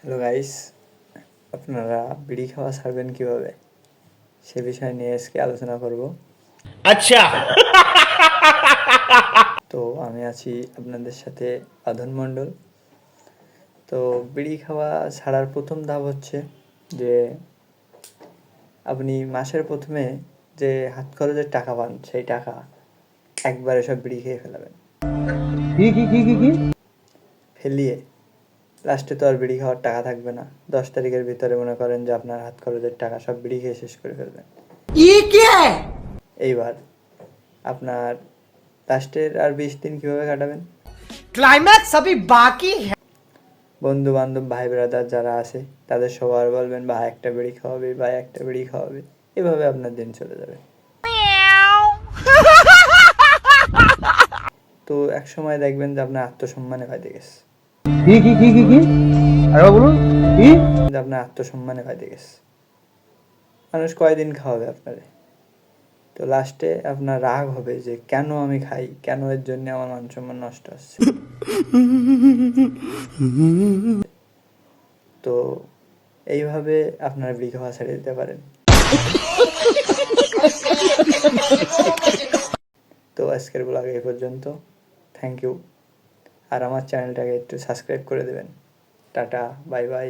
Hello guys আপনারা বিড়ি খাওয়া ছাড়বেন কীভাবে? সে বিষয় নিয়ে আজকে আলোচনা করব। আচ্ছা। তো আমি আছি আপনাদের সাথে আধন মণ্ডল। তো বিড়ি খাওয়া ছাড়ার প্রথম ধাপ হচ্ছে যে আপনি মাসের প্রথমে যে হাত খরচের টাকা পান সেই টাকা একবারে সব বিড়ি খেয়ে ফেলাবেন। ফেলিয়ে লাস্টে তো আর বিড়ি খাওয়ার টাকা থাকবে না। দশ তারিখের ভিতরে মনে করেন যে আপনার হাত খরচের টাকা সব বিড়ি খেয়ে শেষ করে ফেলবেন। এইবার আপনার লাস্টের আর বিশ দিন কীভাবে কাটাবেন? ক্লাইম্যাক্স বাকি বন্ধু বান্ধব ভাই ব্রাদার যারা আছে তাদের সবার বলবেন ভাই একটা বিড়ি খাওয়াবে ভাই একটা বিড়ি খাওয়াবে। এভাবে আপনার দিন চলে যাবে। তো এক সময় দেখবেন যে আপনার আত্মসম্মানে ফাইতে গেছে। কি কি কি কি কি? আরে বলুন, কি? আপনার আত্মসম্মানে গেছে। মানুষ কয়দিন খাওয়াবে আপনারে? তো লাস্টে আপনার রাগ হবে যে কেন আমি খাই? কেন এর জন্য আমার মান সম্মান নষ্ট হচ্ছে? তো এইভাবে আপনার বিঘা ছেড়ে দিতে পারেন। তো আজকের ব্লগ এই পর্যন্ত। থ্যাংক ইউ আর আমার চ্যানেলটাকে একটু সাবস্ক্রাইব করে দেবেন। Tata bye bye.